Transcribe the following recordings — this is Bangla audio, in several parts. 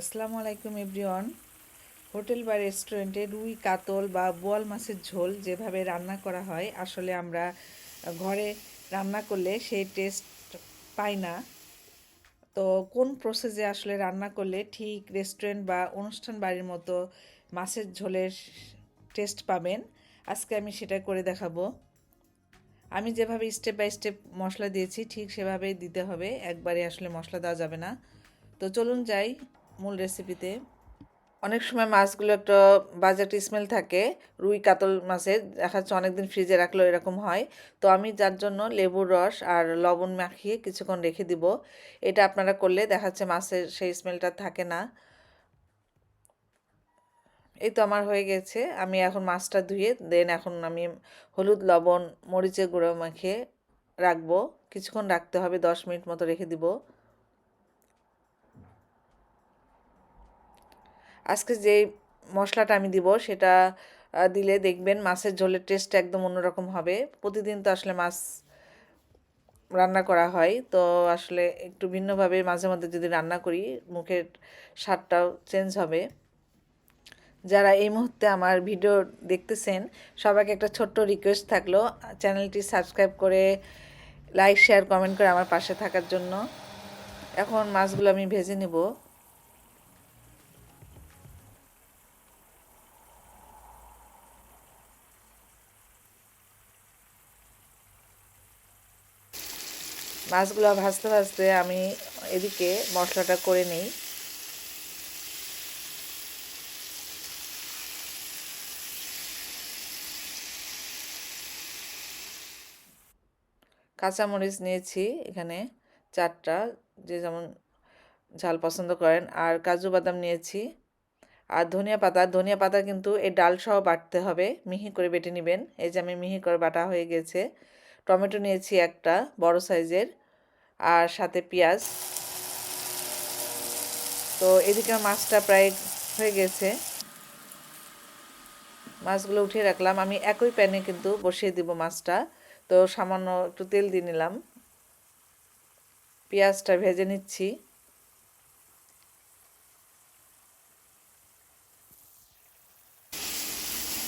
আসসালামু আলাইকুম এভরিওয়ান। হোটেল বা রেস্টুরেন্টে রুই, কাতল বা বোয়াল মাছের ঝোল যেভাবে রান্না করা হয়, আসলে আমরা ঘরে রান্না করলে সেই টেস্ট পাই না। তো কোন প্রসেসে আসলে রান্না করলে ঠিক রেস্টুরেন্ট বা অনুষ্ঠান বাড়ির মতো মাছের ঝোলের টেস্ট পাবেন? আজকে আমি সেটা করে দেখাবো। আমি যেভাবে স্টেপ বাই স্টেপ মশলা দিয়েছি, ঠিক সেভাবেই দিতে হবে। একবারে আসলে মশলা দেওয়া যাবে না। তো চলুন যাই। মূল রেসিপিতে অনেক সময় মাছগুলো একটা বাজে একটা স্মেল থাকে, রুই কাতল মাছের, দেখা যাচ্ছে অনেকদিন ফ্রিজে রাখলেও এরকম হয়। তো আমি যার জন্য লেবুর রস আর লবণ মাখিয়ে কিছুক্ষণ রেখে দিব। এটা আপনারা করলে দেখা যাচ্ছে মাছের সেই স্মেলটা থাকে না। এই তো আমার হয়ে গেছে। আমি এখন মাছটা ধুয়ে দেন এখন আমি হলুদ, লবণ, মরিচের গুঁড়ো মাখিয়ে রাখব। কিছুক্ষণ রাখতে হবে, দশ মিনিট মতো রেখে দিব। আজকে যে মশলাটা আমি দিব সেটা দিলে দেখবেন মাছের ঝোলের টেস্টটা একদম অন্যরকম হবে। প্রতিদিন তো আসলে মাছ রান্না করা হয়, তো আসলে একটু ভিন্নভাবে মাঝে মধ্যে যদি রান্না করি, মুখের স্বাদটাও চেঞ্জ হবে। যারা এই মুহূর্তে আমার ভিডিও দেখতেছেন, সবাইকে একটা ছোট্ট রিকোয়েস্ট থাকল, চ্যানেলটি সাবস্ক্রাইব করে লাইক শেয়ার কমেন্ট করে আমার পাশে থাকার জন্য। এখন মাছগুলো আমি ভেজে নেব। মাছগুলো ভাজতে ভাজতে আমি এদিকে মশলাটা করে নিই। কাঁচামরিচ নিয়েছি এখানে চারটা, যে যেমন ঝাল পছন্দ করেন। আর কাজু বাদাম নিয়েছি। আর ধনিয়া পাতা ধনিয়া পাতা কিন্তু এই ডাল সহ বাটতে হবে, মিহি করে বেটে নেবেন। এই যে আমি মিহি করে বাটা হয়ে গেছে। টমেটো নিয়েছি একটা, বড় সাইজের। আর সাথে পেঁয়াজ। তো এদিকে মাছটা প্রায় হয়ে গেছে। মাছগুলো উঠিয়ে রাখলাম। আমি একই প্যানে কিন্তু বসিয়ে দিব মাছটা। তো সামান্য একটু তেল দিয়ে নিলাম। পেঁয়াজটা ভেজে নিচ্ছি।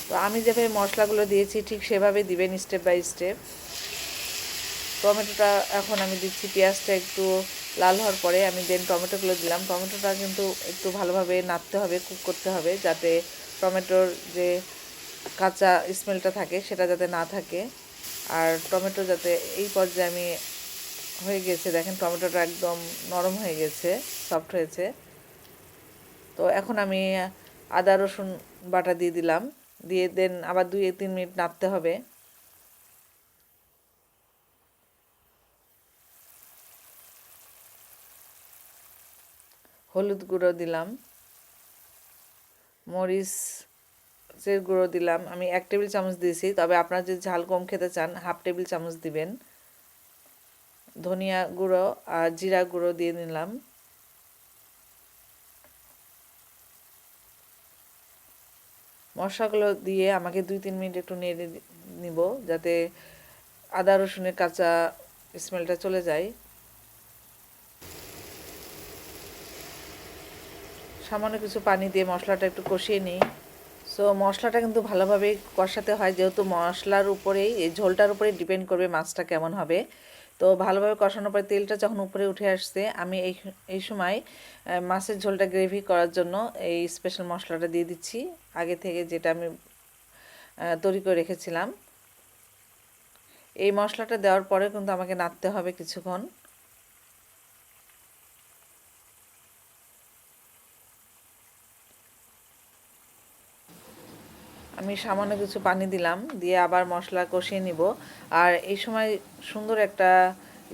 তো আমি যেভাবে মশলাগুলো দিয়েছি ঠিক সেভাবে দিবেন স্টেপ বাই স্টেপ। টমেটোটা এখন আমি দিচ্ছি, পেঁয়াজটা একটু লাল হওয়ার পরে আমি দেন টমেটোগুলো দিলাম। টমেটোটা কিন্তু একটু ভালোভাবে নাড়তে হবে, কুক করতে হবে যাতে টমেটোর যে কাঁচা স্মেলটা থাকে সেটা যাতে না থাকে। আর টমেটো যাতে এই পর্যায়ে আমি হয়ে গেছে, দেখেন টমেটোটা একদম নরম হয়ে গেছে সফট হয়েছে। তো এখন আমি আদা রসুন বাটা দিয়ে দিলাম, দিয়ে দেন আবার দুই তিন মিনিট নাড়তে হবে। হলুদ গুঁড়ো দিলাম, মরিচের গুঁড়ো দিলাম। আমি এক টেবিল চামচ দিয়েছি, তবে আপনারা যদি ঝাল কম খেতে চান, হাফ টেবিল চামচ দিবেন। ধনিয়া গুঁড়ো আর জিরা গুঁড়ো দিয়ে নিলাম। মশলাগুলো দিয়ে আমাকে দুই তিন মিনিট একটু নেড়ে নিব, যাতে আদা রসুনের কাঁচা স্মেলটা চলে যায়। সামান্য কিছু পানি দিয়ে মশলাটা একটু কষিয়ে নিই। সো মশলাটা কিন্তু ভালোভাবে কষাতে হয়, যেহেতু মশলার উপরেই, এই ঝোলটার উপরে ডিপেন্ড করবে মাছটা কেমন হবে। তো ভালোভাবে কষানোর পরে তেলটা যখন উপরে উঠে আসছে, আমি এই এই সময় মাছের ঝোলটা গ্রেভি করার জন্য এই স্পেশাল মশলাটা দিয়ে দিচ্ছি। আগে থেকে যেটা আমি তৈরি করে রেখেছিলাম। এই মশলাটা দেওয়ার পরে কিন্তু আমাকে নাড়তে হবে কিছুক্ষণ। আমি সামান্য কিছু পানি দিলাম, দিয়ে আবার মশলা কষিয়ে নিব। আর এই সময় সুন্দর একটা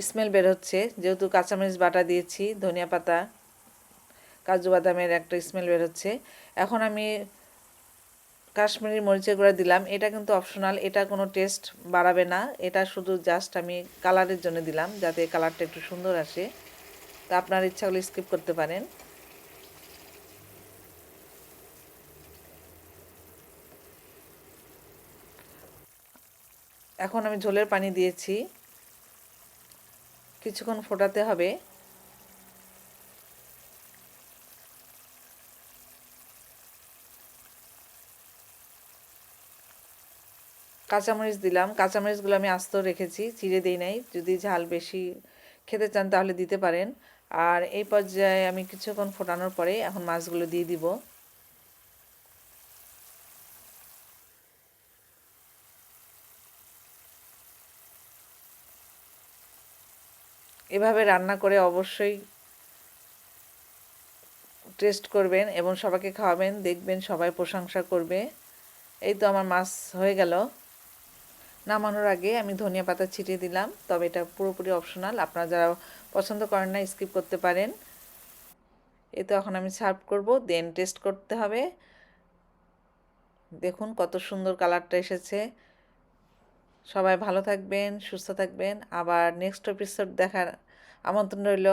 স্মেল বের হচ্ছে। যেহেতু কাঁচামরিচ বাটা দিয়েছি, ধনিয়া পাতা, কাজু বাদামের একটা স্মেল বের হচ্ছে। এখন আমি কাশ্মীরি মরিচের গুঁড়া দিলাম। এটা কিন্তু অপশনাল এটা কোনো টেস্ট বাড়াবে না। এটা শুধু জাস্ট আমি কালারের জন্য দিলাম, যাতে কালারটা একটু সুন্দর আসে। তা আপনার ইচ্ছাগুলো স্কিপ করতে পারেন। এখন আমি ঝোলের পানি দিয়েছি। কিছুক্ষণ ফোটাতে হবে। কাঁচামরিচ দিলাম। কাঁচামরিচগুলো আমি আস্ত রেখেছি, চিড়ে দিই নাই। যদি ঝাল বেশি খেতে চান তাহলে দিতে পারেন। আর এই পর্যায়ে আমি কিছুক্ষণ ফোটানোর পরে এখন মাছগুলো দিয়ে দিব। এভাবে রান্না করে অবশ্যই টেস্ট করবেন এবং সবাইকে খাওয়াবেন, দেখবেন সবাই প্রশংসা করবে। এই তো আমার মাছ হয়ে গেল। নামানোর আগে আমি ধনিয়া পাতা ছিটিয়ে দিলাম, তবে এটা পুরোপুরি অপশনাল আপনারা যারা পছন্দ করেন না স্কিপ করতে পারেন। এই তো এখন আমি সার্ভ করব দেন টেস্ট করতে হবে। দেখুন কত সুন্দর কালারটা এসেছে। সবাই ভালো থাকবেন সুস্থ থাকবেন। আবার নেক্সট এপিসোড দেখার আমন্ত্রণ রইল।